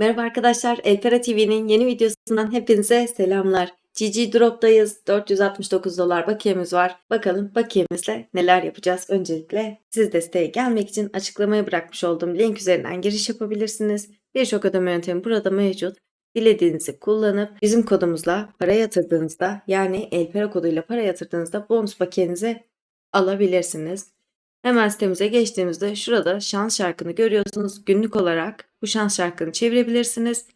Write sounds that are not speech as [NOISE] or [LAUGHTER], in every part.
Merhaba arkadaşlar, Elpera TV'nin yeni videosundan hepinize selamlar. GG Drop'tayız. 469 dolar bakiyemiz var. Bakalım bakiyemizle neler yapacağız. Öncelikle siz de siteye gelmek için açıklamaya bırakmış olduğum link üzerinden giriş yapabilirsiniz. Birçok ödeme yöntemi burada mevcut. Dilediğinizi kullanıp bizim kodumuzla para yatırdığınızda yani Elpera koduyla para yatırdığınızda bonus bakiyenizi alabilirsiniz. Hemen sitemize geçtiğimizde şurada şans şarkını görüyorsunuz. Günlük olarak bu şans şarkını çevirebilirsiniz.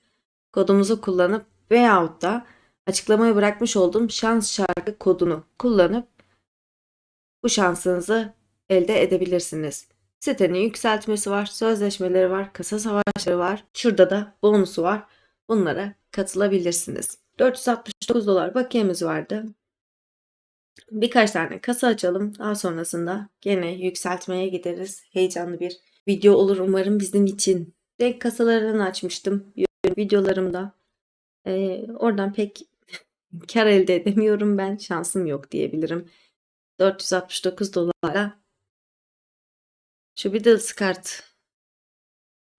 Kodumuzu kullanıp veyahut da açıklamaya bırakmış olduğum şans şarkı kodunu kullanıp bu şansınızı elde edebilirsiniz. Sitenin yükseltmesi var, sözleşmeleri var, kasa savaşları var. Şurada da bonusu var. Bunlara katılabilirsiniz. 469 dolar bakiyemiz vardı. Birkaç tane kasa açalım. Daha sonrasında gene yükseltmeye gideriz. Heyecanlı bir video olur umarım bizim için. Renk kasalarını açmıştım videolarımda. Ee, oradan pek [LAUGHS] kar elde edemiyorum ben. Şansım yok diyebilirim. 469 dolara şu Beatles kart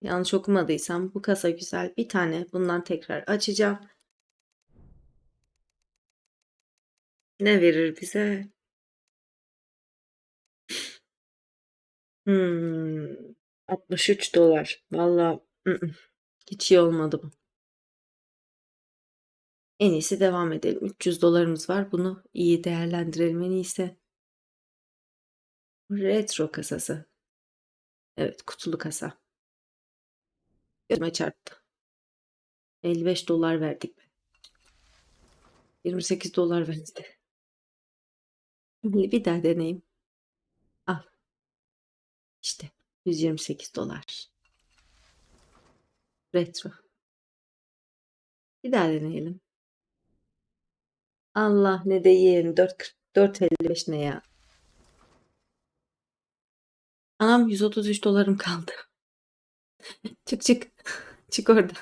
yanlış okumadıysam bu kasa güzel. Bir tane bundan tekrar açacağım. Ne verir bize? Hmm, 63 dolar. Valla hiç iyi olmadı bu. En iyisi devam edelim. 300 dolarımız var. Bunu iyi değerlendirelim en iyisi. Retro kasası. Evet kutulu kasa. Gözüme çarptı. 55 dolar verdik. 28 dolar Bir daha deneyeyim. Al. İşte 128 dolar. Retro. Bir daha deneyelim. Allah ne değil. 4.55 ne ya? Anam 133 dolarım kaldı. [LAUGHS] çık çık. [LAUGHS] çık orada.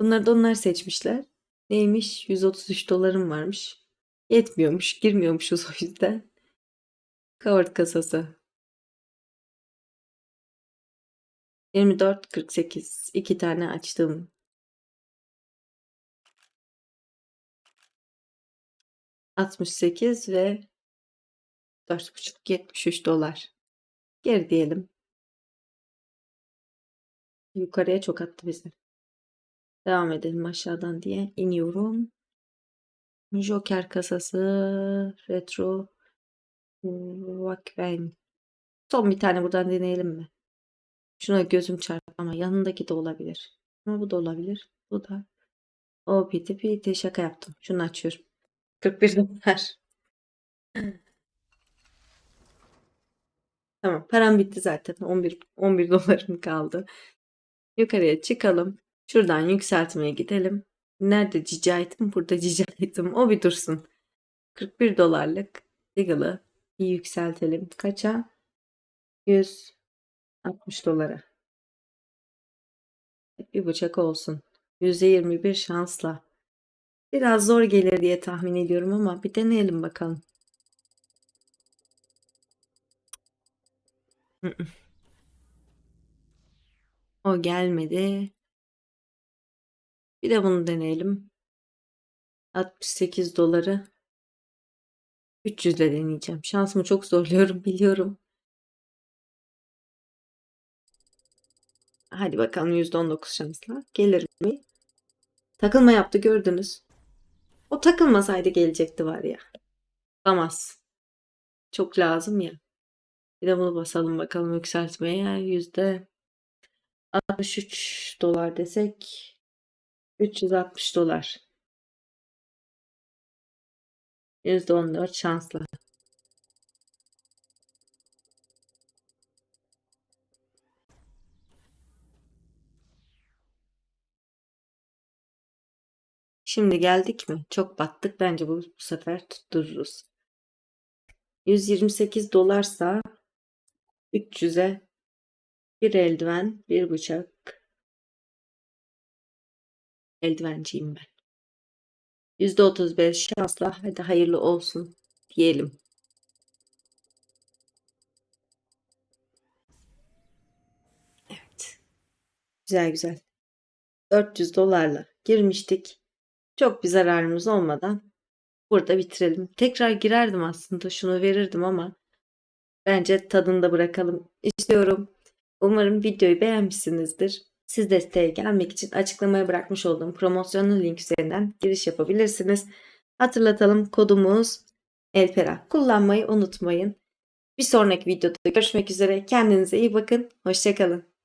Bunları da onlar seçmişler. Neymiş? 133 dolarım varmış. Yetmiyormuş. Girmiyormuşuz o yüzden. Covered kasası. 24 48 iki tane açtım. Altmış sekiz ve dört buçuk yetmiş üç dolar. Geri diyelim. Yukarıya çok attı bizi. Devam edelim aşağıdan diye iniyorum. Joker kasası, retro, Vakven. Son bir tane buradan deneyelim mi? Şuna gözüm çarptı ama yanındaki de olabilir. Ama bu da olabilir. Bu da. O piti piti şaka yaptım. Şunu açıyorum. 41 dolar. Tamam param bitti zaten. 11, 11 dolarım kaldı. Yukarıya çıkalım. Şuradan yükseltmeye gidelim. Nerede cici item? Burada cici [LAUGHS] item. O bir dursun. 41 dolarlık Deagle'ı bir yükseltelim. Kaça? 160 dolara. Bir bıçak olsun. %21 şansla. Biraz zor gelir diye tahmin ediyorum ama bir deneyelim bakalım. O gelmedi. Bir de bunu deneyelim. 68 doları 300 ile deneyeceğim. Şansımı çok zorluyorum [LAUGHS] biliyorum. Hadi bakalım %19 şansla. Gelir mi? Takılma yaptı gördünüz. O takılmasaydı gelecekti var ya. Tamaz. Çok lazım ya. Bir de bunu basalım bakalım yükseltmeye. Yüzde 63 dolar desek 360 dolar. %14 şanslı. Şimdi geldik mi? Çok battık. Bence bu, bu sefer tuttururuz. 128 dolarsa 300'e bir eldiven, bir bıçak. Eldivenciyim ben. %35 şansla hadi hayırlı olsun diyelim. Evet. Güzel güzel. 400 dolarla girmiştik. Çok bir zararımız olmadan burada bitirelim. Tekrar girerdim aslında şunu verirdim ama bence tadında bırakalım istiyorum. Umarım videoyu beğenmişsinizdir. Siz desteğe gelmek için açıklamaya bırakmış olduğum promosyonlu link üzerinden giriş yapabilirsiniz. Hatırlatalım kodumuz Elpera. Kullanmayı unutmayın. Bir sonraki videoda görüşmek üzere. Kendinize iyi bakın. Hoşçakalın.